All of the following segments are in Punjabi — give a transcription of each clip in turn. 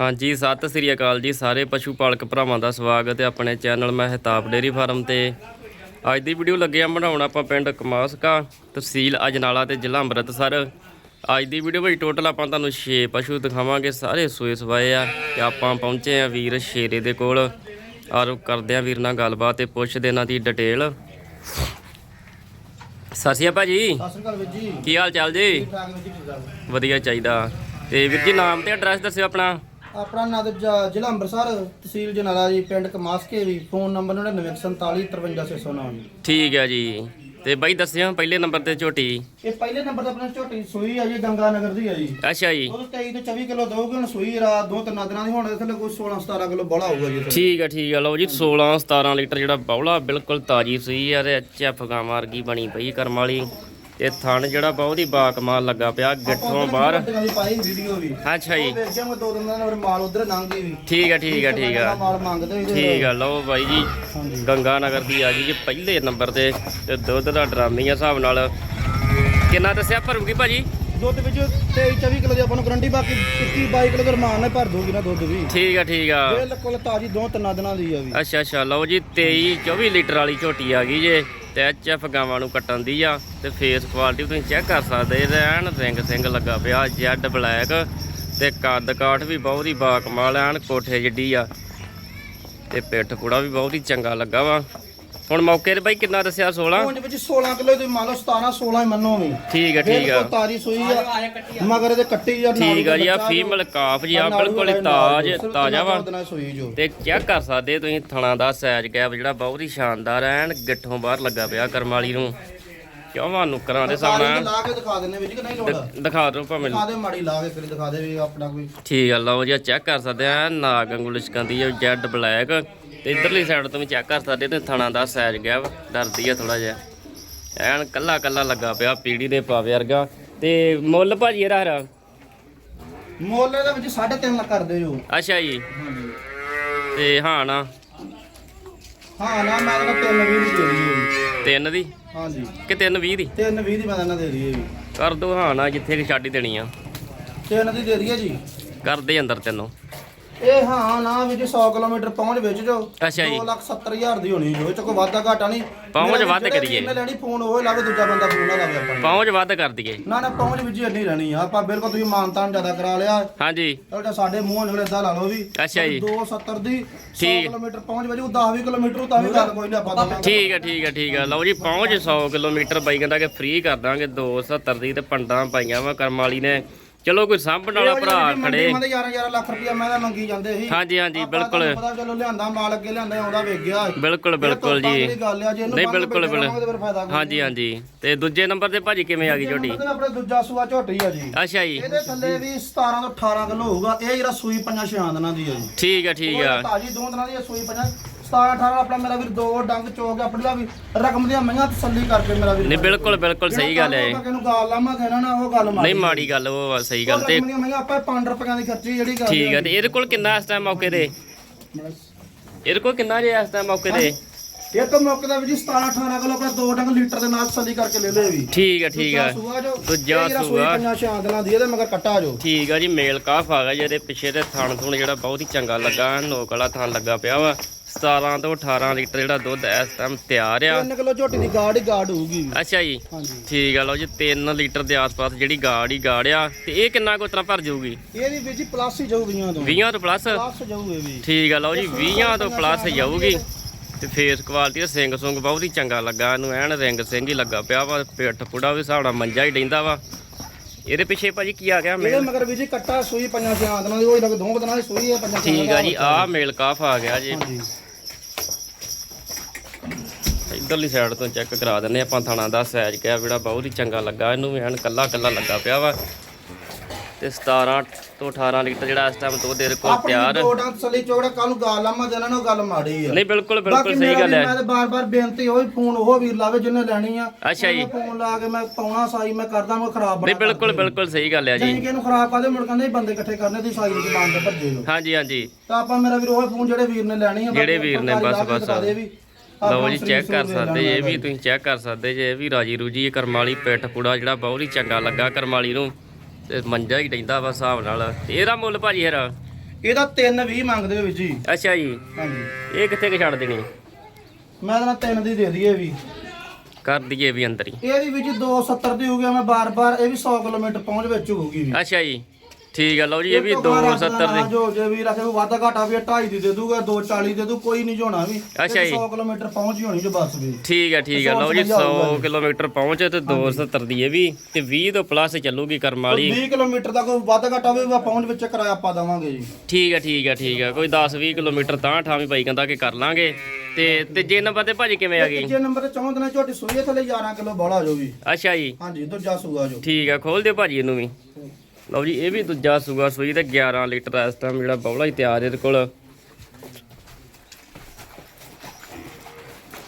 ਹਾਂਜੀ ਸਤਿ ਸ੍ਰੀ ਅਕਾਲ ਜੀ ਸਾਰੇ ਪਸ਼ੂ ਪਾਲਕ ਭਰਾਵਾਂ ਦਾ ਸਵਾਗਤ ਹੈ ਆਪਣੇ ਚੈਨਲ ਮਹਿਤਾਬ ਡੇਰੀ ਫਾਰਮ ਤੇ। ਅੱਜ ਦੀ ਵੀਡੀਓ ਲੱਗੇ ਆ ਬਣਾਉਣ ਆਪਾਂ ਪਿੰਡ ਕਮਾਸਕਾ ਤਹਿਸੀਲ ਅਜਨਾਲਾ ਤੇ ਜ਼ਿਲ੍ਹਾ ਅੰਮ੍ਰਿਤਸਰ। ਅੱਜ ਦੀ ਵੀਡੀਓ ਵਿੱਚ ਟੋਟਲ ਆਪਾਂ ਤੁਹਾਨੂੰ 6 ਪਸ਼ੂ ਦਿਖਾਵਾਂਗੇ ਸਾਰੇ ਸੂਏ ਸਵਾਏ ਆ ਤੇ ਆਪਾਂ ਪਹੁੰਚੇ ਆ ਵੀਰ ਸ਼ੇਰੇ ਦੇ ਕੋਲ। ਔਰ ਕਰਦੇ ਆ ਵੀਰ ਨਾਲ ਗੱਲਬਾਤ ਤੇ ਪੁੱਛਦੇ ਇਹਨਾਂ ਦੀ ਡਿਟੇਲ ਸਤਿ ਸ਼੍ਰੀ ਅਕਾਲ ਭਾਜੀ। ਸਤਿ ਸ਼੍ਰੀ ਅਕਾਲ ਵੀਰ ਜੀ। ਕੀ ਹਾਲ ਚਾਲ ਜੀ? ਜੀ। ਵਧੀਆ ਚਾਹੀਦਾ। ਤੇ ਵੀਰ ਜੀ ਨਾਮ ਤੇ ਐਡਰੈਸ ਦੱਸਿਓ ਆਪਣਾ। ਆਪਣਾ ਨਾਂ ਤੇ ਜ- ਜ਼ਿਲ੍ਹਾ ਅੰਮ੍ਰਿਤਸਰ ਤਹਿਸੀਲ ਜਨਾਲਾ ਜੀ ਪਿੰਡ ਕਮਾਸਕੇ ਵੀ ਫੋਨ ਨੰਬਰ 9947455609 ਜੀ। ਠੀਕ ਹੈ ਜੀ। ਤੇ ਬਾਈ ਦੱਸਿਓ ਪਹਿਲੇ ਨੰਬਰ ਤੇ ਝੋਟੀ। ਇਹ ਪਹਿਲੇ ਨੰਬਰ ਤੇ ਆਪਣਾ ਝੋਟੀ ਸੂਈ ਆ ਜੀ ਗੰਗਾ ਨਗਰ ਦੀ ਆ ਜੀ। ਅੱਛਾ ਜੀ। ਉਹ 23 ਤੋਂ 24 ਕਿਲੋ ਦੋਗੇ ਹੁਣ ਸੂਈ ਰਾਤ ਦੋ ਤਿੰਨ ਦਿਨਾਂ ਦੀ ਹੁਣ ਥੱਲੇ ਕੋਈ 16 17 ਕਿਲੋ ਬੜਾ ਹੋਊਗਾ ਜੀ। ਠੀਕ ਹੈ ਠੀਕ ਹੈ। ਲਓ ਜੀ 16 17 ਲੀਟਰ ਜਿਹੜਾ ਬੌਲਾ ਬਿਲਕੁਲ ਤਾਜੀ ਸੂਈ ਆ ਤੇ ਚੱਫ ਗਾਂ ਵਰਗੀ ਬਣੀ ਪਈ ਕਰਮ ਵਾਲੀ। ਤੇ ਥਣ ਜਿਹੜਾ ਬਹੁਤ ਹੀ ਬਾਕਮਾਲ ਲੱਗਾ ਪਿਆ ਗਿੱਠੋਂ ਬਾਹਰ। ਵੱਡੀਆਂ ਦੀ ਪਾਈ ਵੀਡੀਓ ਵੀ। ਅੱਛਾ ਜੀ। ਉਹ ਵੇਖ ਗਿਆ ਮੈਂ ਦੋ ਦਿਨ ਦਾ ਫਿਰ ਮਾਲ ਉਧਰ ਲੰਘ ਗਈ ਵੀ। ਠੀਕ ਹੈ ਠੀਕ ਹੈ ਠੀਕ ਹੈ ਮਾਲ ਮੰਗਦੇ ਸੀ ਠੀਕ ਹੈ ਲਓ ਬਾਈ ਜੀ ਗੰਗਾ ਨਗਰ ਦੀ ਆ ਗਈ ਜੀ ਪਹਿਲੇ ਨੰਬਰ ਤੇ ਤੇ ਦੁੱਧ ਦਾ ਡਰਾਮੀ ਆ ਹਿਸਾਬ ਨਾਲ। ਕਿੰਨਾ ਦੱਸਿਆ ਭਰੂਗੀ ਭਾਜੀ? ਦੁੱਧ ਵਿੱਚ 23 24 ਕਿਲੋ ਦੀ ਆਪਾਂ ਨੂੰ ਗਰੰਟੀ ਬਾਕੀ 21 22 ਕਿਲੋ ਦਾ ਰਮਾਨ ਨਾਲ ਭਰ ਦੂਗੀ ਨਾ ਦੁੱਧ ਵੀ। ਠੀਕ ਆ ਠੀਕ ਆ। ਬਿਲਕੁਲ ਤਾਜੀ ਦੋ ਤਿੰਨ ਦਿਨਾਂ ਦੀ ਆ ਵੀ। ਅੱਛਾ ਅੱਛਾ ਲਓ ਜੀ 23 24 ਲੀਟਰ ਵਾਲੀ ਝੋਟੀ ਆ ਗਈ ਜੇ। ਤੇ ਐਚਐਫ ਗਾਵਾਂ ਨੂੰ ਕੱਟਣ ਦੀ ਆ ਤੇ ਫੇਸ ਕੁਆਲਿਟੀ ਤੁਸੀਂ ਚੈੱਕ ਕਰ ਸਕਦੇ ਰਹਿਣ ਰਿੰਗ ਸਿੰਘ ਲੱਗਾ ਪਿਆ ਜੈਡ ਬਲੈਕ ਤੇ ਕੱਦ ਕਾਠ ਵੀ ਬਹੁਤ ਹੀ ਬਾਕਮਾਲ ਐਨ, ਕੋਠੇ ਜਿੱਡੀ ਆ ਤੇ ਪਿੱਠ ਕੂੜਾ ਵੀ ਬਹੁਤ ਹੀ ਚੰਗਾ ਲੱਗਾ ਵਾ। ਹੁਣ ਮੌਕੇ ਤੇ ਬਾਈ ਕਿੰਨਾ ਦੱਸਿਆ? 16 ਪੂੰਜ ਵਿੱਚ 16 ਕਿਲੋ ਦੀ ਮੰਨ ਲਓ 17 16 ਹੀ ਮੰਨੋ ਵੀ ਠੀਕ ਆ ਠੀਕ ਆ। ਤਾਜੀ ਸੂਈ ਆ। ਮਗਰ ਇਹਦੇ ਕੱਟੀ ਨਾਲ ਠੀਕ ਆ ਜੀ ਆ ਫੀਮੇਲ ਕਾਫ ਜੀ ਆ ਬਿਲਕੁਲ ਤਾਜ ਤਾਜ਼ਾ ਵਾ। ਜੋ। ਤੇ ਚੈੱਕ ਕਰ ਸਕਦੇ ਤੁਸੀਂ ਥਣਾ ਦਾ ਸਾਈਜ਼ ਗੈਪ ਜਿਹੜਾ ਬਹੁਤ ਹੀ ਸ਼ਾਨਦਾਰ ਐਨ ਗਿੱਠੋਂ ਬਾਹਰ ਲੱਗਾ ਪਿਆ ਕਰਮ ਵਾਲੀ ਨੂੰ। ਕਿਉਂ ਨੁਕਰਾਂ ਦੇ ਸਾਹਮਣੇ ਲਾ ਕੇ ਦਿਖਾ ਦਿੰਨੇ ਵਿੱਚ ਕਿ ਨਹੀਂ ਲੋੜ? ਦ- ਦਿਖਾ ਦਿਓ ਭਾਵੇਂ। ਦਿਖਾ ਦੇ ਮਾੜੀ ਲਾ ਕੇ ਫਿਰ ਦਿਖਾ ਦੇ ਵੀ ਆਪਣਾ ਕੋਈ। ਠੀਕ ਆ ਲਓ ਜੀ ਚੈੱਕ ਕਰ ਸਕਦੇ ਆ ਨਾਗ ਵਾਂਗੂ ਲਿਸ਼ਕੰਦੀ ਹੈ ਜੈਡ ਬਲੈਕ। ਇਧਰਲੀ ਸਾਈਡ ਤੋਂ ਵੀ ਚੈੱਕ ਕਰ ਸਕਦੇ ਤੇ ਥਣਾ ਦਾ ਸਾਈਜ਼ ਗਿਆ ਵਾ, ਡਰਦੀ ਆ ਥੋੜਾ ਜਿਹਾ। ਐਨ ਕੱਲਾ ਕੱਲਾ ਲੱਗਾ ਪਿਆ ਪੀੜੀ ਦੇ ਪਾਵੇ ਵਰਗਾ। ਤੇ ਮੁੱਲ ਭਾਜੀ ਇਹਦਾ ਹਰਾ ਮੁੱਲ ਇਹਦੇ ਵਿੱਚ 3.5 ਲੱਖ ਕਰਦੇ ਜੋ ਅੱਛਾ ਜੀ। ਤੇ ਹਾਂ ਨਾ? ਹਾਂ ਨਾ ਮੈਂ ਤਾਂ 3 20 ਦੀ ਦੇ ਰਹੀ ਤਿੰਨ ਦੀ? ਹਾਂਜੀ। ਕਿ ਤਿੰਨ 20 ਦੀ? 3 20 ਦੀ ਮੈਂ ਤਾਂ ਦੇ ਜੀ। ਕਰ ਦੋ ਹਾਂ ਨਾ ਜਿੱਥੇ ਕਿ ਛੱਡ ਹੀ ਦੇਣੀ ਆ। 3 ਦੀ ਦੇ ਹੈ ਜੀ। ਕਰ ਦੇ ਅੰਦਰ ਤੈਨੂੰ। ਇਹ ਹਾਂ ਨਾ ਵਿੱਚ 100 ਕਿਲੋਮੀਟਰ ਪਹੁੰਚ ਵਿੱਚ ਜੋ। ਅੱਛਾ ਜੀ। 2 ਲੱਖ 70 ਹਜ਼ਾਰ ਦੀ ਹੋਣੀ ਜੋ ਇਹ ਚ ਕੋਈ ਵਾਧਾ ਘਾਟਾ ਨਹੀਂ। ਪਹੁੰਚ ਮੇਰਾ ਵੀ ਵੱਧ ਜਿਹੜੇ ਕਰੀਏ। ਜਿਹਨੇ ਲੈਣੀ ਫੋਨ ਉਹ ਲਾਵੇ ਦੂਜਾ ਬੰਦਾ ਫੋਨ ਨਾ ਲਾਵੇ ਆਪਾਂ ਨੂੰ। ਪਹੁੰਚ ਵੱਧ ਕਰ ਦਈਏ। ਨਾ ਨਾ ਪਹੁੰਚ ਵਿੱਚ ਹੀ ਇੰਨੀ ਰਹਿਣੀ ਆ। ਆਪਾਂ ਬਿਲਕੁਲ ਤੁਸੀਂ ਮਾਨਤਾਨ ਜ਼ਿਆਦਾ ਕਰਾ ਲਿਆ। ਹਾਂਜੀ। ਤੁਹਾਡਾ ਸਾਡੇ ਮੂੰਹ ਨਿਕਲੇ ਇਦਾਂ ਲਾ ਲਓ ਵੀ ਅੱਛਾ ਜੀ। 270 ਦੀ 100 ਠੀਕ। ਕਿਲੋਮੀਟਰ ਪਹੁੰਚ ਵਜੂ 10 20 ਕਿਲੋਮੀਟਰ ਤਾਂ ਵੀ ਗੱਲ ਕੋਈ ਨਹੀਂ ਆਪਾਂ ਤਾਂ ਠੀਕ ਹੈ ਠੀਕ ਹੈ ਠੀਕ ਹੈ ਲਓ ਜੀ ਪਹੁੰਚ 100 ਕਿਲੋਮੀਟਰ ਬਾਈ ਕਹਿੰਦਾ ਕਿ ਫ੍ਰੀ ਕਰ ਦਾਂਗੇ 270 ਦੀ ਤੇ ਪੰਡਾਂ ਪਾਈਆਂ ਵਾ ਕਰਮ ਵਾਲੀ ਨੇ। ਚਲੋ ਕੋਈ ਸਾਂਭਣ ਵਾਲਾ ਭਰਾ ਖੜੇ। ਮੈਂ 11 11 ਲੱਖ ਰੁਪਇਆ ਮੈਂ ਤਾਂ ਮੰਗੀ ਜਾਂਦੇ ਸੀ। ਹਾਂਜੀ ਹਾਂਜੀ ਆਪਾਂ ਬਿਲਕੁਲ। ਤੁਹਾਨੂੰ ਪਤਾ ਚਲੋ ਲਿਆਂਦਾ ਮਾਲ ਅੱਗੇ ਲਿਆਂਦਾ ਆਉਂਦਾ ਵੇਖ ਗਿਆ। ਬਿਲਕੁਲ ਬਿਲਕੁਲ ਜੀ। ਆ ਨਹੀਂ ਬਿਲਕੁਲ ਹਾਂਜੀ ਹਾਂਜੀ। ਤੇ ਦੂਜੇ ਨੰਬਰ ਤੇ ਭਾਜੀ ਕਿਵੇਂ ਆ ਗਈ ਝੋਟੀ ਆਪਣੇ ਦੂਜਾ ਸੂਆ ਝੋਟੀ ਆ ਜੀ। ਅੱਛਾ ਜੀ। ਇਹਦੇ ਥੱਲੇ ਵੀ 17 ਤੋਂ 18 ਕਿਲੋ ਹੋਊਗਾ। ਇਹ ਜਿਹੜਾ ਸੂਈ ਪੰਜਾਂ ਛਿਆਂ ਦਿਨਾਂ ਦੀ ਆ ਜੀ। ਠੀਕ ਹੈ ਠੀਕ ਆ। ਤਾਜੀ ਦੋ ਦਿਨਾਂ ਦੀ ਸੂਈ ਪੰਜਾਂ। 17 18 ਆਪਣਾ ਮੇਰਾ ਵੀਰ ਦੋ ਡੰਗ ਚੋਕ ਆਪਣੀ ਦਾ ਵੀ ਰਕਮ ਦੀਆਂ ਮਈਆਂ ਤਸੱਲੀ ਕਰਕੇ ਮੇਰਾ ਵੀਰ। ਨਹੀਂ ਬਿਲਕੁਲ ਬਿਲਕੁਲ ਸਹੀ ਗੱਲ ਹੈ ਇਹ। ਕਿਹਨੂੰ ਗਾਲ ਲਾਮਾ ਕਹਿਣਾ ਨਾ ਉਹ ਗੱਲ ਮਾਰੀ ਨਹੀਂ ਮਾੜੀ ਗੱਲ ਉਹ ਆ, ਸਹੀ ਗੱਲ ਤੇ ਰਕਮ ਦੀਆਂ ਮਈਆਂ ਆਪਾਂ 5 ਰੁਪਈਆਂ ਦੀ ਖਰਚੀ ਜਿਹੜੀ ਗੱਲ ਠੀਕ ਹੈ ਤੇ ਇਹਦੇ ਕੋਲ ਕਿੰਨਾ ਇਸ ਟਾਈਮ ਮੌਕੇ ਤੇ? ਇਹਦੇ ਕੋਲ ਕਿੰਨਾ ਜੇ ਇਸ ਟਾਈਮ ਮੌਕੇ ਤੇ? ਇੱਕ ਮੌਕੇ ਦਾ ਵੀ ਜੀ 17 18 ਕਿਲੋ ਆਪਣਾ ਦੋ ਡੰਗ ਲੀਟਰ ਦੇ ਨਾਲ ਤਸੱਲੀ ਕਰਕੇ ਲੈ ਲੈ ਵੀ। ਠੀਕ ਹੈ ਠੀਕ ਹੈ। ਸੂਆ ਜੋ ਦੂਜਾ ਇਹ ਜਿਹੜਾ ਸੂਈ ਸੂਆ। ਪੰਜਾਂ ਛਿਆਂ ਦਿਨਾਂ ਦੀ ਇਹਦੇ ਮਗਰ ਕੱਟਾ ਜੋ। ਠੀਕ ਆ ਜੀ ਮੇਲ ਕਾਫ ਆ ਗਿਆ ਜਿਹਦੇ ਪਿੱਛੇ ਤੇ ਥਣ ਥੁਣ ਜਿਹੜਾ ਬਹੁਤ ਹੀ ਚੰਗਾ ਲੱਗਾ ਨੋਕ ਵਾਲਾ ਥਣ ਲੱਗਾ ਪਿਆ ਵਾ। 17 ਤੋਂ 18 ਲੀਟਰ ਜਿਹੜਾ ਦੁੱਧ ਇਸ ਟਾਈਮ ਤਿਆਰ ਆ। 3 ਕਿਲੋ ਝੋਟੀ ਦੀ ਗਾੜ ਹੀ ਗਾੜ ਹੋਊਗੀ। ਅੱਛਾ ਜੀ। ਹਾਂਜੀ। ਠੀਕ ਆ ਲਓ ਜੀ 3 ਲੀਟਰ ਦੇ ਆਸ-ਪਾਸ ਜਿਹੜੀ ਗਾੜ ਹੀ ਗਾੜ ਆ। ਤੇ ਇਹ ਕਿੰਨਾ ਕੁ ਤਰ੍ਹਾਂ ਭਰ ਜਾਊਗੀ? ਇਹਦੀ ਵਿੱਚ ਹੀ ਪਲੱਸ ਹੀ ਜਾਊ 20 ਤੋਂ। 20 ਤੋਂ ਪਲੱਸ ਪਲੱਸ ਜਾਊ ਇਹ ਵੀ। ਠੀਕ ਆ ਲਓ ਜੀ 20 ਤੋਂ ਪਲੱਸ ਜਾਊਗੀ। ਤੇ ਫੇਸ ਕੁਆਲਿਟੀ ਦਾ ਸਿੰਘ ਸੁੰਗ ਬਹੁਤ ਹੀ ਚੰਗਾ ਲੱਗਾ ਇਹਨੂੰ ਐਨ ਰਿੰਗ ਸਿੰਘ ਹੀ ਲੱਗਾ ਪਿਆ ਵਾ ਪਿੱਠ ਪੁੜਾ ਵੀ ਨਾਲ ਮੰਜਾ ਹੀ ਡੈਂਦਾ ਵਾ। ਇਹਦੇ ਪਿੱਛੇ ਭਾਜੀ ਕੀ ਆ ਗਿਆ ਇਹਦੇ ਮੇਲ? ਮਗਰ ਵੀ ਜੀ ਕੱਟਾ ਸੂਈ ਪੰਜਾਂ ਦਿਨਾਂ ਦੀ ਉਹ ਲੱਗ ਦੋ ਕੁ ਦਿਨਾਂ ਦੀ ਸੂਈ ਹੈ ਪੰਜਾਂ ਠੀਕ ਆ ਜੀ ਆਹ ਮੇਲ ਕਾਫ ਆ ਗਿਆ ਜੀ। ਹਾਂਜੀ ਇਧਰਲੀ ਸਾਈਡ ਤੋਂ ਚੈੱਕ ਕਰਾ ਦਿੰਨੇ ਆਪਾਂ ਥਣਾ ਦਾ ਸਾਈਜ਼ ਕਿਹਾ ਜਿਹੜਾ ਬਹੁਤ ਹੀ ਚੰਗਾ ਲੱਗਾ ਇਹਨੂੰ ਵੀ ਐਨ ਕੱਲਾ ਕੱਲਾ ਲੱਗਾ ਪਿਆ ਵਾ। ਤੇ 17 ਤੋਂ 18 ਲੀਟਰ ਜਿਹੜਾ ਇਸ ਟਾਈਮ ਦੁੱਧ ਦੇ ਕੋਲ ਤਿਆਰ। ਦੋ ਡੰਗ ਤਸੱਲੀ ਚੋੜਾ ਕੱਲ ਨੂੰ ਗਾਲ ਲਾਮਾ ਦੇਣਾ ਨਾ ਉਹ ਗੱਲ ਮਾੜੀ ਆ। ਨਹੀਂ ਬਿਲਕੁਲ ਬਿਲਕੁਲ ਸਹੀ ਗੱਲ ਹੈ। ਮੈਂ ਤੇ ਬਾਰ-ਬਾਰ ਬੇਨਤੀ ਹੋਈ ਫੋਨ ਉਹ ਵੀਰ ਲਾਵੇ ਜਿਹਨੇ ਲੈਣੀ ਆ। ਅੱਛਾ ਜੀ। ਫੋਨ ਲਾ ਕੇ ਮੈਂ ਪਾਉਣਾ ਸਾਈ ਮੈਂ ਕਰਦਾ ਮੈਂ ਖਰਾਬ ਨਹੀਂ ਬਿਲਕੁਲ ਬਿਲਕੁਲ ਸਹੀ ਗੱਲ ਹੈ ਜੀ। ਜੀ ਕਿ ਇਹਨੂੰ ਖਰਾਬ ਕਰਦੇ ਮੁੜ ਕਹਿੰਦੇ ਬੰਦੇ ਇਕੱਠੇ ਕਰਨੇ ਦੀ ਸਾਈ ਦੀ ਦੁਕਾਨ ਤੇ ਭੱਜੇ ਲੋ ਹਾਂਜੀ ਹਾਂਜੀ। ਤਾਂ ਆਪਾਂ ਮੇਰਾ ਵੀਰ ਉਹ ਫੋਨ ਜਿਹੜੇ ਵੀਰ ਨੇ ਲੈਣੀ ਆ ਜਿਹੜੇ ਵੀਰ ਨੇ ਬਸ- ਬਸ। ਲਓ ਜੀ ਚੈੱਕ ਕਰ ਸਕਦੇ ਇਹ ਵੀ ਤੁਸੀਂ ਚੈੱਕ ਕਰ ਸਕਦੇ ਜੇ ਇਹ ਵੀ ਰਾਜੀ ਰੂਜੀ ਇਹ ਕਰਮ ਵਾਲੀ ਪਿੱਠ ਪੁੜਾ ਜਿਹੜਾ ਬਹੁਤ ਹੀ ਚੰਗਾ ਲੱਗਾ ਕਰਮ ਵਾਲੀ ਨੂੰ। ਤੇ ਮੰਜਾ ਹੀ ਡੈਂਦਾ ਵਾ ਹਿਸਾਬ ਨਾਲ। ਤੇ ਇਹਦਾ ਮੁੱਲ ਭਾਜੀ ਯਾਰ ਇਹਦਾ 320 ਮੰਗਦੇ ਵੀ ਜੀ। ਅੱਛਾ ਜੀ। ਹਾਂਜੀ। ਇਹ ਕਿੱਥੇ ਕੁ ਛੱਡ ਦੇਣੀ? ਮੈਂ ਤਾਂ ਤਿੰਨ ਦੀ ਦੇ ਦਈਏ ਵੀ। ਕਰ ਦਈਏ ਵੀ ਅੰਦਰ ਹੀ। ਇਹ ਵੀ ਵੀ ਜੀ 270 ਦੀ ਹੋ ਗਿਆ ਮੈਂ ਬਾਰ-ਬਾਰ ਇਹ ਵੀ 100 ਕਿਲੋਮੀਟਰ ਪਹੁੰਚ ਵਿੱਚ ਹੋਊਗੀ ਵੀ। ਅੱਛਾ ਜੀ। ਠੀਕ ਆ ਲਓ ਜੀ ਇਹ ਵੀ ਤੋਂ ਬਾਅਦ 270 ਨਾ ਦੀ। ਜੋ ਜੇ ਵੀ ਰੱਖੇ ਵਾਧਾ ਘਾਟਾ ਵੀ 2.5 ਦੀ ਦੇ ਦੂਗਾ 240 ਦੇ ਦੂ ਕੋਈ ਨਹੀਂ ਝੋਣਾ ਵੀ। ਅੱਛਾ ਜੀ। 100 ਕਿਲੋਮੀਟਰ ਪਹੁੰਚ ਹੀ ਹੋਣੀ ਜੋ ਬੱਸ ਵੀ ਠੀਕ ਆ ਠੀਕ ਆ ਲਓ ਜੀ ਸੌ 100 ਕਿਲੋਮੀਟਰ ਪਹੁੰਚੇ ਤੇ 270 ਦੀ ਇਹ ਵੀ ਤੇ 20 ਤੋਂ ਪਲੱਸ ਚੱਲੂਗੀ ਕਰਮ ਵਾਲੀ। 20 ਕਿਲੋਮੀਟਰ ਦਾ ਕੋਈ ਵਾਧਾ ਘਾਟਾ ਵੀ ਆਪਾਂ ਪਹੁੰਚ ਵਿੱਚ ਕਿਰਾਇਆ ਪਾ ਦੇਵਾਂਗੇ ਜੀ। ਠੀਕ ਆ ਠੀਕ ਆ ਠੀਕ ਆ ਕੋਈ 10 20 ਕਿਲੋਮੀਟਰ ਤਾਂ ਠਾਵੀਂ ਬਾਈ ਕਹਿੰਦਾ ਕਿ ਕਰ ਲਾਂਗੇ। ਤੇ ਤੀਜੇ ਨੰਬਰ ਤੇ ਭਾਜੀ ਕਿਵੇਂ ਆ ਗਈ? ਤੀਜੇ ਨੰਬਰ ਤੇ ਚੌਂਦ ਨੇ ਝੋਟੀ ਸੂਈ ਹੈ ਥੱਲੇ 11 ਕਿਲੋ ਬੋਲਾ ਜੋ ਵੀ। ਅੱਛਾ ਜੀ। ਹਾਂਜੀ ਦੂਜਾ ਸੂਆ ਜੋ। ਠੀਕ ਆ ਖੋਲ ਦਿਓ ਭਾਜੀ ਇਹਨੂੰ ਵੀ। ਲਓ ਜੀ ਇਹ ਵੀ ਦੂਜਾ ਸੂਆ ਸੂਈ ਤੇ 11 ਲੀਟਰ ਇਸ ਟਾਈਮ ਜਿਹੜਾ ਬੌਲਾ ਹੀ ਤਿਆਰ ਇਹਦੇ ਕੋਲ।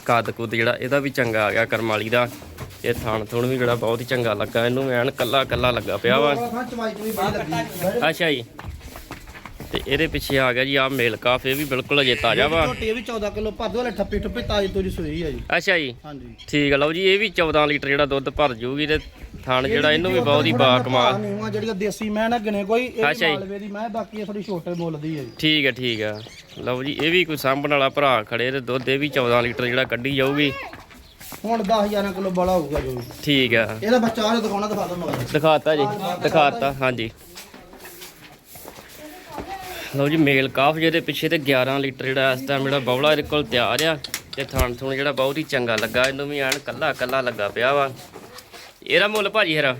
ਕੱਦ ਕੁੱਦ ਜਿਹੜਾ ਇਹਦਾ ਵੀ ਚੰਗਾ ਆ ਗਿਆ ਕਰਮਾਲੀ ਦਾ। ਇਹ ਥਣ ਥੁਣ ਵੀ ਜਿਹੜਾ ਬਹੁਤ ਹੀ ਚੰਗਾ ਲੱਗਾ ਇਹਨੂੰ ਐਨ ਕੱਲਾ ਕੱਲਾ ਲੱਗਾ ਪਿਆ ਵਾ। ਅੱਛਾ ਜੀ। ਤੇ ਇਹਦੇ ਪਿੱਛੇ ਆ ਗਿਆ ਜੀ ਆ ਮੇਲ ਕਾਫ ਇਹ ਵੀ ਬਿਲਕੁਲ ਅਜੇ ਤਾਜ਼ਾ ਵਾ। ਝੋਟੀ ਇਹ ਵੀ 14 ਕਿਲੋ ਭਰ ਦੋ ਵਾਲੇ ਠੱਪੀ ਠੱਪੀ ਤਾਜੀ ਤੋਰੀ ਸੂਈ ਹੈ ਜੀ। ਅੱਛਾ ਜੀ। ਹਾਂਜੀ। ਠੀਕ ਆ ਲਓ ਜੀ ਇਹ ਵੀ 14 ਲੀਟਰ ਜਿਹੜਾ ਦੁੱਧ ਭਰ ਜੂਗੀ ਤੇ ਥਣ ਜਿਹੜਾ ਇਹਨੂੰ ਵੀ ਬਹੁਤ ਹੀ ਬਾ ਕਮਾਲ ਨਹੀਂ ਜਿਹੜੀਆਂ ਦੇਸੀ ਮੈਂ ਨਾ ਗਨੇ ਕੋਈ ਇਹ ਅੱਛਾ ਵੀ ਜੀ। ਮਾਲਵੇ ਦੀ ਮੈਂ ਬਾਕੀ ਇਹ ਥੋੜੀ ਛੋਟੇ ਮੁੱਲ ਦੀ ਹੈ ਜੀ। ਠੀਕ ਹੈ ਠੀਕ ਹੈ। ਲਓ ਜੀ ਇਹ ਵੀ ਕੋਈ ਸਾਂਭਣ ਵਾਲਾ ਭਰਾ ਖੜੇ ਤੇ ਦੁੱਧ ਇਹ ਵੀ 14 ਲੀਟਰ ਜਿਹੜਾ ਕੱਢੀ ਜਾਊਗੀ। ਹੁਣ 10000 ਕਿਲੋ ਬੜਾ ਹੋਊਗਾ ਜੋ ਵੀ। ਠੀਕ ਹੈ। ਇਹਦਾ ਬੱਚਾ ਆ ਦਿਖਾਉਣਾ ਦਿਖਾ ਦੋ ਮਗਰ। ਦਿਖਾਤਾ ਜੀ ਦਿਖਾਤਾ ਹਾਂਜੀ। ਲਓ ਜੀ ਮੇਲ ਕਾਫ ਜਿਹਦੇ ਪਿੱਛੇ ਤੇ 11 ਲੀਟਰ ਜਿਹੜਾ ਇਸ ਟਾਈਮ ਜਿਹੜਾ ਬੌਲਾ ਇਹਦੇ ਕੋਲ ਤਿਆਰ ਆ ਤੇ ਥਣ ਥੁਣ ਜਿਹੜਾ ਬਹੁਤ ਹੀ ਚੰਗਾ ਲੱਗਾ ਇਹਨੂੰ ਵੀ ਐਨ ਕੱਲਾ ਕੱਲਾ ਲੱਗਾ ਪਿਆ ਵਾ। ਇਹਦਾ ਮੁੱਲ ਭਾਜੀ ਹਰਾ।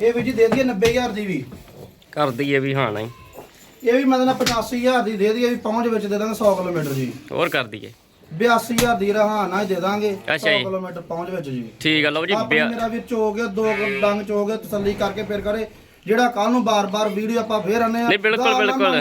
ਇਹ ਵੀ ਜੀ ਦੇ ਦਈਏ 90000 ਦੀ ਵੀ। ਕਰ ਦਈਏ ਵੀ ਹਾਂ ਨਹੀਂ। ਇਹ ਵੀ ਮਤਲਬ 85000 ਦੀ ਦੇ ਦਈਏ ਵੀ ਪਹੁੰਚ ਵਿੱਚ ਦੇ ਦਾਂਗੇ 100 ਕਿਲੋਮੀਟਰ ਜੀ। ਹੋਰ ਕਰ ਦਈਏ। 82000 ਦੀ ਰਹਾਨਾ ਹੀ ਦੇ ਦਾਂਗੇ 100 ਅੱਛਾ ਜੀ। ਕਿਲੋਮੀਟਰ ਪਹੁੰਚ ਵਿੱਚ ਜੀ। ਠੀਕ ਆ ਲਓ ਜੀ ਮੇਰਾ ਵੀ ਚੋ ਗਿਆ ਦੋ ਡੰਗ ਚੋ ਗਿਆ ਤਸੱਲੀ ਕਰਕੇ ਫਿਰ ਕਰੇ। ਜਿਹੜਾ ਕੱਲ ਨੂੰ ਬਾਰ-ਬਾਰ ਵੀਡੀਓ ਆਪਾਂ ਫੇਰ ਆਨੇ ਆ ਨਹੀਂ ਬਿਲਕੁਲ ਬਿਲਕੁਲ।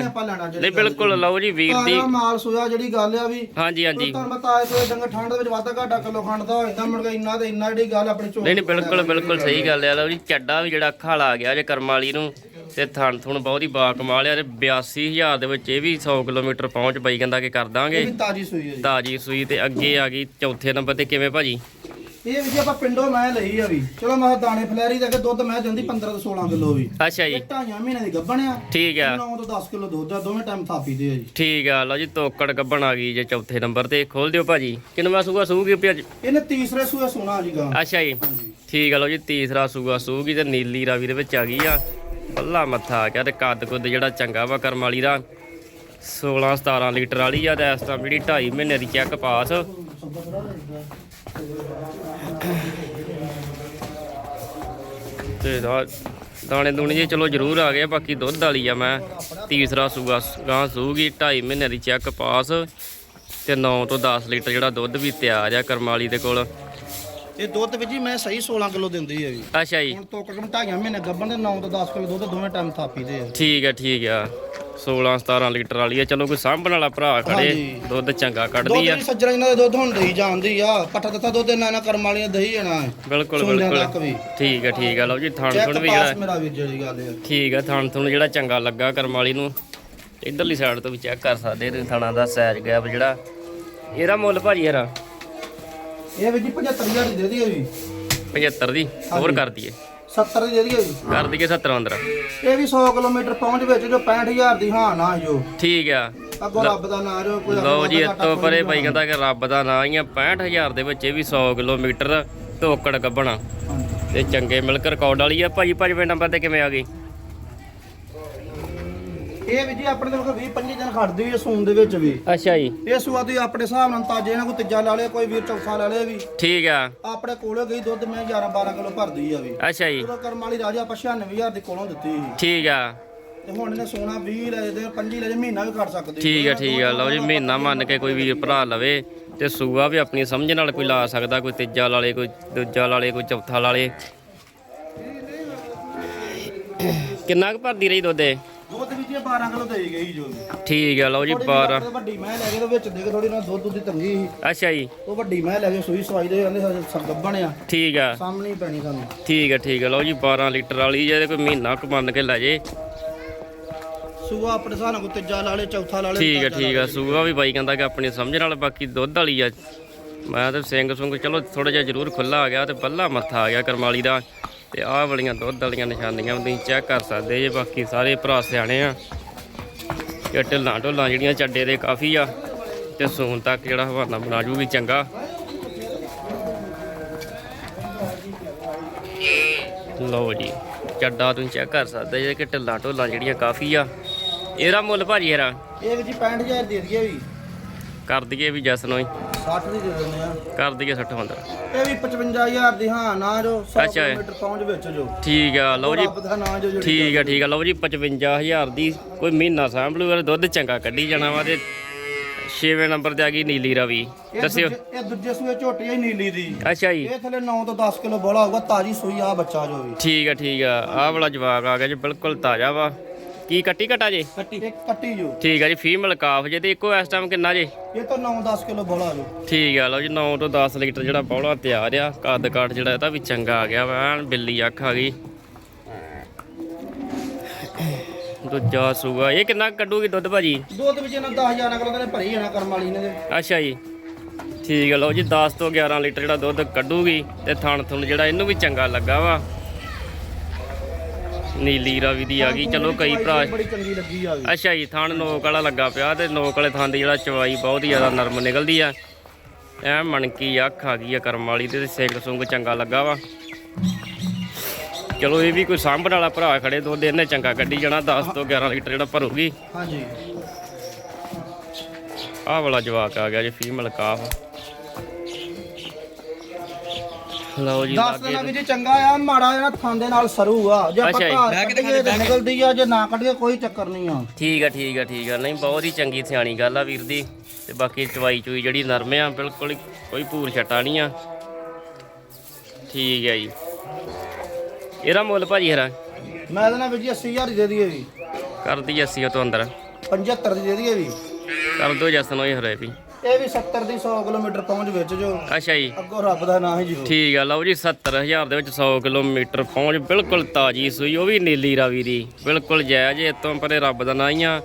ਨਹੀਂ ਬਿਲਕੁਲ ਲਓ ਜੀ ਵੀਰ ਦੀ। ਮਾਲ ਸੋਇਆ ਜਿਹੜੀ ਗੱਲ ਆ ਵੀ ਹਾਂਜੀ ਹਾਂਜੀ। ਤੁਹਾਨੂੰ ਪਤਾ ਆਏ ਤੇ ਡੰਗ ਠੰਡ ਦੇ ਵਿੱਚ ਵਾਧਾ ਘਾਟਾ ਕਿਲੋ ਖੰਡ ਦਾ ਹੋ ਜਾਂਦਾ ਮੁੜ ਕੇ ਇੰਨਾ ਤੇ ਇੰਨਾ ਜਿਹੜੀ ਗੱਲ ਆਪਣੀ ਝੋਲ ਨਹੀਂ ਨਹੀਂ ਬਿਲਕੁਲ ਬਿਲਕੁਲ ਸਹੀ ਗੱਲ ਹੈ। ਲਓ ਜੀ ਚੱਡਾ ਵੀ ਜਿਹੜਾ ਅੱਖਾਂ ਆ ਗਿਆ ਜੇ ਕਰਮ ਵਾਲੀ ਨੂੰ ਤੇ ਥਣ ਥੁਣ ਬਹੁਤ ਹੀ ਬਾ ਕਮਾਲ ਆ ਤੇ 82000 ਦੇ ਵਿੱਚ ਇਹ ਵੀ 100 ਕਿਲੋਮੀਟਰ ਪਹੁੰਚ ਬਾਈ ਕਹਿੰਦਾ ਕਿ ਕਰ ਦਾਂਗੇ। ਤਾਜੀ ਸੂਈ ਹੈ ਜੀ। ਤਾਜੀ ਸੂਈ ਤੇ ਅੱਗੇ ਆ ਗਈ ਚੌਥੇ ਨੰਬਰ ਤੇ ਕਿਵੇਂ ਭਾਜੀ? ਇਹ ਵੀ ਜੀ ਆਪਾਂ ਪਿੰਡੋਂ ਮੈਂ ਲਈ ਆ ਵੀ। ਚਲੋ ਮੈਂ ਦਾਣੇ ਫਲੈਰੀ ਦੇ ਕੇ ਦੁੱਧ ਮੈਂ ਦਿੰਦੀ 15 ਤੋਂ 16 ਕਿਲੋ ਵੀ। ਅੱਛਾ ਜੀ। ਢਾਈਆਂ ਮਹੀਨੇ ਦੀ ਗੱਭਣ ਆ। ਠੀਕ ਆ। 9 ਤੋਂ 10 ਕਿਲੋ ਦੁੱਧ ਆ ਦੋਵੇਂ ਟਾਈਮ ਥਾਪੀ ਦੇ ਆ ਜੀ। ਠੀਕ ਆ ਲਓ ਜੀ ਤੋਕੜ ਗੱਬਣ ਆ ਗਈ ਜੇ ਚੌਥੇ ਨੰਬਰ ਤੇ। ਖੋਲ ਦਿਓ ਭਾਜੀ। ਕਿੰਨਵਾਂ ਸੂਗਾ ਸੂਗੀ ਭੱਜ ਇਹਨੇ ਤੀਸਰੇ ਸੂਏ ਸੋਨਾ ਜੀ ਗਾਂ। ਅੱਛਾ ਜੀ। ਠੀਕ ਆ ਲਓ ਜੀ ਤੀਸਰਾ ਸੂਗਾ ਸੂਗੀ ਤੇ ਨੀਲੀ ਰਾਵੀ ਦੇ ਵਿੱਚ ਆ ਗਈ ਆ। ਪੱਲਾ ਮੱਥਾ ਆ ਗਿਆ ਤੇ ਕੱਦ ਕੁੱਦ ਜਿਹੜਾ ਚੰਗਾ ਵਾ ਕਰਮ ਵਾਲੀ ਦਾ। 16 17 ਲੀਟਰ ਵਾਲੀ ਆ ਤੇ ਇਸ ਟਾਈਮ ਜਿਹੜੀ 2.5 ਮਹੀਨੇ ਦੀ ਚੈੱਕ ਪਾਸ ਤੇ ਦਾ- ਦਾਣੇ ਦੂਣੇ ਜੀ ਚਲੋ ਜ਼ਰੂਰ ਆ ਗਏ ਬਾਕੀ ਦੁੱਧ ਵਾਲੀ ਆ ਮੈਂ। ਤੀਸਰਾ ਸੂਗਾ ਗਾਂ ਸੂਗੀ 2.5 ਮਹੀਨੇ ਦੀ ਚੈੱਕ ਪਾਸ। ਤੇ 9 ਤੋਂ 10 ਲੀਟਰ ਜਿਹੜਾ ਦੁੱਧ ਵੀ ਤਿਆਰ ਆ ਕਰਮ ਵਾਲੀ ਦੇ ਕੋਲ। ਇਹ ਦੁੱਧ ਵੀ ਜੀ ਮੈਂ ਸਹੀ 16 ਕਿਲੋ ਦਿੰਦੀ ਹੈ ਜੀ ਅੱਛਾ ਜੀ। ਹੁਣ ਤੋਂ ਕਮ ਢਾਈਆਂ ਮਹੀਨੇ ਗੱਭਣ ਦੇ 9 ਤੋਂ 10 ਕਿਲੋ ਦੁੱਧ ਦੋਵੇਂ ਟਾਈਮ ਥਾਪੀ ਦੇ ਆ। ਠੀਕ ਹੈ ਠੀਕ ਆ। 16 17 ਲੀਟਰ ਵਾਲੀ ਆ। ਚਲੋ ਕੋਈ ਸਾਂਭਣ ਵਾਲਾ ਭਰਾ ਖੜੇ ਹਾਂਜੀ। ਦੁੱਧ ਚੰਗਾ ਦੁੱਧ ਕੱਢਦੀ ਆ। ਵੀ ਸੱਜਣਾ ਇਹਨਾਂ ਦੇ ਦੁੱਧ ਹੁਣ ਦਈ ਜਾਂਦੀ ਆ ਪੱਠਾ ਦਿੱਤਾ ਦੁੱਧ ਇਹਨਾਂ ਨਾਲ ਕਰਮ ਵਾਲੀਆਂ ਦਈ ਜਾਣਾ ਬਿਲਕੁਲ ਤੱਕ ਬਿਲਕੁਲ। ਵੀ। ਠੀਕ ਹੈ ਠੀਕ ਆ। ਲਓ ਜੀ ਥਣ ਚੈੱਕ ਥੁਣ ਵੀ ਪਾਸ ਜਿਹੜਾ ਮੇਰਾ ਵੀਰ ਜਿਹੜੀ ਗੱਲ ਆ। ਠੀਕ ਆ ਥਣ ਥੁਣ ਜਿਹੜਾ ਚੰਗਾ ਲੱਗਾ ਕਰਮ ਵਾਲੀ ਨੂੰ। ਇਧਰਲੀ ਸਾਈਡ ਤੋਂ ਵੀ ਚੈੱਕ ਕਰ ਸਕਦੇ ਤੇ ਥਣਾ ਦਾ ਸਾਈਜ਼ ਗੈਪ ਜਿਹੜਾ। ਇਹਦਾ ਮੁੱਲ ਭਾਜੀ ਹਰਾ ਇਹ ਵੀ ਜੀ 75000 ਦੀ ਦੇ ਦਈਏ ਵੀ। 75 ਦੀ ਹੋਰ ਕਰ ਦਈਏ। 70 ਦੀ ਦੇ ਦਈਏ ਜੀ। ਕਰ ਦਈਏ 70 ਅੰਦਰ। ਇਹ ਵੀ 100 ਕਿਲੋਮੀਟਰ ਪਹੁੰਚ ਵਿੱਚ ਜੋ 65000 ਦੀ ਹਾਂ ਨਾ ਜੋ। ਠੀਕ ਆ। ਅੱਗੋਂ ਰੱਬ ਦਾ ਨਾਂ ਜੋ ਕੋਈ ਲਓ ਜੀ ਵਾਧਾ ਇਹ ਤੋਂ ਪਰੇ ਭਾਈ ਕਹਿੰਦਾ ਕਿ ਰੱਬ ਦਾ ਨਾਂ ਹੀ ਆ 65000 ਦੇ ਵਿੱਚ ਇਹ ਵੀ 100 ਕਿਲੋਮੀਟਰ ਧੋਕੜ ਗੱਬਣਾ। ਤੇ ਚੰਗੇ ਮਿਲਕ ਰਿਕਾਰਡ ਵਾਲੀ ਆ। ਭਾਜੀ ਭਾਜਵੇਂ ਨੰਬਰ ਤੇ ਕਿਵੇਂ ਆ ਗਈ? ਇਹ ਵੀ ਜੀ ਆਪਣੇ ਦੇ ਕੋਲ 20 25 ਦਿਨ ਖੜਦੀ ਹੈ ਸੂਨ ਦੇ ਵਿੱਚ ਵੀ। ਅੱਛਾ ਜੀ। ਇਹ ਸੂਆ ਦੀ ਆਪਣੇ ਹਿਸਾਬ ਨਾਲ ਤਾਜੇ ਨਾਲ ਕੋਈ ਤੀਜਾ ਲਾ ਲਿਆ ਕੋਈ ਵੀਰ ਚੌਥਾ ਲਾ ਲਿਆ ਵੀ। ਠੀਕ ਆ। ਆਪਣੇ ਕੋਲੇ ਗਈ ਦੁੱਧ ਮੈਂ 11 12 ਕਿਲੋ ਭਰਦੀ ਆ ਵੀ। ਅੱਛਾ ਜੀ। ਉਹਦਾ ਕਰਮ ਵਾਲੀ ਰਾਜਾ ਆਪਾਂ 96000 ਦੇ ਕੋਲੋਂ ਦਿੱਤੀ ਸੀ। ਠੀਕ ਆ। ਤੇ ਹੁਣ ਇਹਨੇ ਸੋਨਾ 20 ਲੈ ਦੇ 25 ਲੈ ਦੇ ਮਹੀਨਾ ਵੀ ਕੱਟ ਸਕਦੇ। ਠੀਕ ਆ ਠੀਕ ਆ। ਲਓ ਜੀ ਮਹੀਨਾ ਮੰਨ ਕੇ ਕੋਈ ਵੀਰ ਭਰਾ ਲਵੇ ਤੇ ਸੂਆ ਵੀ ਆਪਣੀ ਸਮਝ ਨਾਲ ਕੋਈ ਲਾ ਸਕਦਾ ਕੋਈ ਤੀਜਾ ਲਾਲੇ ਕੋਈ ਦੂਜਾ ਲਾਲੇ ਕੋਈ ਚੌਥਾ ਲਾਲੇ ਕਿੰਨਾ ਕੁ ਭਰਦੀ ਰਹੀ ਦੁੱਧੇ ਦੁੱਧ ਵੀ ਜੀ 12 ਕਿਲੋ ਦੇਈ ਗਈ ਜੋ ਠੀਕ ਆ ਲਓ ਜੀ ਥੋੜ੍ਹੀ 12 ਜਿਹੀ ਵੱਡੀ ਮੈਂ ਲੈ ਕੇ ਤੇ ਵਿੱਚ ਦੇ ਕੇ ਥੋੜੀ ਨਾਲ ਦੁੱਧ ਦੀ ਤੰਗੀ ਸੀ। ਅੱਛਾ ਜੀ। ਉਹ ਵੱਡੀ ਮੈਂ ਲੈ ਕੇ ਸੂਈ ਸਵਾਈ ਦੇ ਕਹਿੰਦੇ ਸਭ ਗੱਬਣ ਆ। ਠੀਕ ਆ। ਸਾਹਮਣੇ ਪੈਣੀ ਸਾਨੂੰ। ਠੀਕ ਆ ਠੀਕ ਆ ਲਓ ਜੀ 12 ਲੀਟਰ ਵਾਲੀ ਜੇ ਕੋਈ ਮਹੀਨਾ ਕੁ ਮੰਨ ਕੇ ਲੈ ਜੇ। ਸੂਆ ਆਪਣੇ ਨਾਲ ਕੋਈ ਤੀਜਾ ਲਾ ਲੇ ਚੌਥਾ ਲਾ ਲੇ ਠੀਕ ਆ ਠੀਕ ਆ। ਸੂਆ ਵੀ ਬਾਈ ਕਹਿੰਦਾ ਕਿ ਆਪਣੀ ਸਮਝ ਨਾਲ ਬਾਕੀ ਦੁੱਧ ਵਾਲੀ ਆ। ਮੈਂ ਤੇ ਸਿੰਘ ਸੁੰਗ ਚਲੋ ਥੋੜਾ ਜਿਹਾ ਜ਼ਰੂਰ ਖੁੱਲਾ ਆ ਗਿਆ ਤੇ ਬੱਲਾ ਮੱਥਾ ਆ ਗਿਆ ਕਰਮਾਲੀ ਦਾ। ਤੇ ਆਹ ਵਾਲੀਆਂ ਦੁੱਧ ਵਾਲੀਆਂ ਨਿਸ਼ਾਨੀਆਂ ਤੁਸੀਂ ਚੈੱਕ ਕਰ ਸਕਦੇ ਜੇ ਬਾਕੀ ਸਾਰੇ ਭਰਾ ਸਿਆਣੇ ਆ। ਤੇ ਢਿੱਲਾਂ ਢੋਲਾਂ ਜਿਹੜੀਆਂ ਚੱਡੇ ਦੇ ਕਾਫੀ ਆ ਤੇ ਸੂਨ ਤੱਕ ਜਿਹੜਾ ਹਵਾਨਾ ਬਣਾ ਜੂਗੀ ਚੰਗਾ। ਲਓ ਜੀ ਚੱਡਾ ਤੁਸੀਂ ਚੈੱਕ ਕਰ ਸਕਦੇ ਜੇ ਕਿ ਢਿੱਲਾਂ ਢੋਲਾਂ ਜਿਹੜੀਆਂ ਕਾਫੀ ਆ। ਇਹਦਾ ਮੁੱਲ ਭਾਜੀ ਇਹਦਾ? ਇਹ ਵੀ ਜੀ 65000 ਦੇ ਦਈਏ ਵੀ। ਕਰ ਦਈਏ ਵੀ ਜਸ ਨੂੰ ਹੀ। 60 ਦੀ ਦੇ ਦਿੰਦੇ ਆ। ਕਰ ਦਈਏ 60 ਹੁੰਦਾ ਇਹ ਵੀ 55000 ਦੀ ਹਾਂ ਨਾ ਜੋ 100 ਅੱਛਾ। ਕਿਲੋਮੀਟਰ ਪਹੁੰਚ ਵਿੱਚ ਜੋ। ਠੀਕ ਆ ਲਓ ਜੀ। ਰੱਬ ਦਾ ਨਾਂ ਜੋ ਜਿਹੜੀ ਠੀਕ ਆ ਠੀਕ ਆ। ਲਓ ਜੀ 55000 ਦੀ ਕੋਈ ਮਹੀਨਾ ਸਾਂਭ ਲੂ ਦੁੱਧ ਚੰਗਾ ਕੱਢੀ ਜਾਣਾ ਵਾ ਤੇ 6ਵੇਂ ਨੰਬਰ ਤੇ ਆ ਗਈ ਨੀਲੀ ਰਵੀ। ਇਹ ਦੱਸਿਓ। ਦੂਜੇ- ਇਹ ਦੂਜੇ ਸੂਏ ਝੋਟੀ ਹੈ ਨੀਲੀ ਦੀ। ਅੱਛਾ ਜੀ। ਇਹ ਥੱਲੇ 9 ਤੋਂ 10 ਕਿਲੋ ਬੋਲਾ ਹੋਊਗਾ ਤਾਜੀ ਸੂਈ ਆ ਬੱਚਾ ਜੋ ਵੀ। ਠੀਕ ਆ ਠੀਕ ਆ। ਆਹ ਵਾਲਾ ਜਵਾਕ ਆ ਗਿਆ ਜੀ ਬਿਲਕੁਲ ਤਾਜ਼ਾ ਵਾ। ਕੀ ਕੱਟੀ ਘਟਾ ਜੇ? ਕੱਟੀ। ਇੱਕ ਕੱਟੀ ਜੋ। ਠੀਕ ਆ ਜੀ ਫੀਮੇਲ ਕਾਫ ਜੇ ਤੇ ਇੱਕੋ ਇਸ ਟਾਈਮ ਕਿੰਨਾ ਜੇ? ਇਹ ਤਾਂ 9-10 ਕਿਲੋ ਬੋਲਾ ਜੋ। ਠੀਕ ਆ ਲਓ ਜੀ 9 ਤੋਂ 10 ਲੀਟਰ ਜਿਹੜਾ ਪੌਲਾ ਤਿਆਰ ਆ। ਕੱਦ ਕਾਠ ਜਿਹੜਾ ਇਹਦਾ ਵੀ ਚੰਗਾ ਆ ਗਿਆ ਵਾ ਐਨ ਬਿੱਲੀ ਅੱਖ ਆ ਗਈ। ਦੂਜਾ ਸੂਗਾ ਇਹ ਕਿੰਨਾ ਕੱਢੂਗੀ ਦੁੱਧ ਭਾਜੀ? ਦੁੱਧ ਵਿੱਚ ਇਹਨਾਂ 10000 ਅਗਲਾ ਨੇ ਭਰੀ ਜਾਣਾ ਕਰਮ ਵਾਲੀ ਨੇ। ਦੇ ਅੱਛਾ ਜੀ। ਠੀਕ ਆ ਲਓ ਜੀ 10 ਤੋਂ 11 ਲੀਟਰ ਜਿਹੜਾ ਦੁੱਧ ਕੱਢੂਗੀ ਤੇ ਥਣ ਥੁਣ ਜਿਹੜਾ ਇਹਨੂੰ ਵੀ ਚੰਗਾ ਲੱਗਾ ਵਾ। ਨੀਲੀ ਰਾਵੀ ਦੀ ਆ ਗਈ। ਚਲੋ ਕਈ ਭਰਾ ਬੜੀ ਚੰਗੀ ਲੱਗੀ ਆ ਵੀ ਅੱਛਾ ਜੀ ਥਣ ਨੋਕ ਵਾਲਾ ਲੱਗਾ ਪਿਆ ਤੇ ਨੋਕ ਵਾਲੇ ਥਣ ਦੀ ਜਿਹੜਾ ਚਵਾਈ ਬਹੁਤ ਹੀ ਜ਼ਿਆਦਾ ਨਰਮ ਨਿਕਲਦੀ ਆ। ਐ ਮਣਕੀ ਅੱਖ ਆ ਗਈ ਆ ਕਰਮ ਵਾਲੀ ਤੇ ਸਿੰਘ ਸੁੰਗ ਚੰਗਾ ਲੱਗਾ ਵਾ। ਚਲੋ ਇਹ ਵੀ ਕੋਈ ਸਾਂਭਣ ਵਾਲਾ ਭਰਾ ਖੜੇ ਦੁੱਧ ਇਹਨੇ ਚੰਗਾ ਕੱਢੀ ਜਾਣਾ 10 ਤੋਂ 11 ਲੀਟਰ ਜਿਹੜਾ ਭਰੂਗੀ। ਹਾਂਜੀ। ਆਹ ਵਾਲਾ ਜਵਾਕ ਆ ਗਿਆ ਜੀ ਫੀਮੇਲ ਕਾਫ। ਲਓ ਜੀ ਦੱਸ ਦੇਣਾ ਵੀ ਜੀ ਚੰਗਾ ਆ ਮਾੜਾ ਜਿਹਾ ਥਾਂ ਦੇ ਨਾਲ ਸਰੂ ਆ ਜੇ ਆਪਾਂ ਅੱਛਾ ਜੀ। ਘਰ ਕੱਢੀਏ ਤੇ ਨਿਕਲਦੀ ਆ ਜੇ ਨਾ ਕੱਢੀਏ ਕੋਈ ਚੱਕਰ ਨਹੀਂ ਆ। ਠੀਕ ਆ ਠੀਕ ਆ ਠੀਕ ਆ। ਨਹੀਂ ਬਹੁਤ ਹੀ ਚੰਗੀ ਸਿਆਣੀ ਗੱਲ ਆ ਵੀਰ ਦੀ। ਤੇ ਬਾਕੀ ਚਵਾਈ ਚੂਈ ਜਿਹੜੀ ਨਰਮ ਆ ਬਿਲਕੁਲ ਹੀ ਕੋਈ ਭੂਰ ਛਟਾ ਨਹੀਂ ਆ। ਠੀਕ ਆ ਜੀ। ਇਹਦਾ ਮੁੱਲ ਭਾਜੀ ਹਰਾ? ਮੈਂ ਦੇਣਾ ਵੀ ਜੀ 80000 ਦੀ ਦੇ ਦਈਏ ਵੀ। ਕਰਦੀ 80 ਤੋਂ ਅੰਦਰ। 75 ਦੀ ਦੇ ਦਈਏ ਵੀ। ਕਰ ਦੋ ਜਸਨ ਹੋਈ ਹਰੇ ਵੀ। ਇਹ ਵੀ 70 ਦੀ 100 ਕਿਲੋਮੀਟਰ ਪਹੁੰਚ ਵਿੱਚ ਜੋ ਅੱਛਾ ਜੀ। ਅੱਗੋਂ ਰੱਬ ਦਾ ਨਾਂ ਹੀ ਜੀ ਠੀਕ ਆ ਲਓ ਜੀ 70000 ਦੇ ਵਿੱਚ 100 ਕਿਲੋਮੀਟਰ ਪਹੁੰਚ ਬਿਲਕੁਲ ਤਾਜੀ ਸੂਈ ਉਹ ਵੀ ਨੀਲੀ ਰਾਵੀ ਦੀ ਬਿਲਕੁਲ ਜਾਇਜ਼ ਇਹ ਤੋਂ ਪਰੇ ਰੱਬ ਦਾ ਨਾਂ ਹੀ ਆ।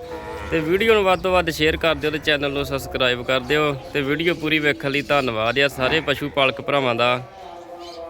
ਤੇ ਵੀਡੀਓ ਨੂੰ ਵੱਧ ਤੋਂ ਵੱਧ ਸ਼ੇਅਰ ਕਰ ਦਿਓ ਤੇ ਚੈਨਲ ਨੂੰ ਸਬਸਕ੍ਰਾਈਬ ਕਰ ਦਿਓ ਤੇ ਵੀਡੀਓ ਪੂਰੀ ਵੇਖਣ ਲਈ ਧੰਨਵਾਦ ਆ ਸਾਰੇ ਪਸ਼ੂ ਪਾਲਕ ਭਰਾਵਾਂ ਦਾ।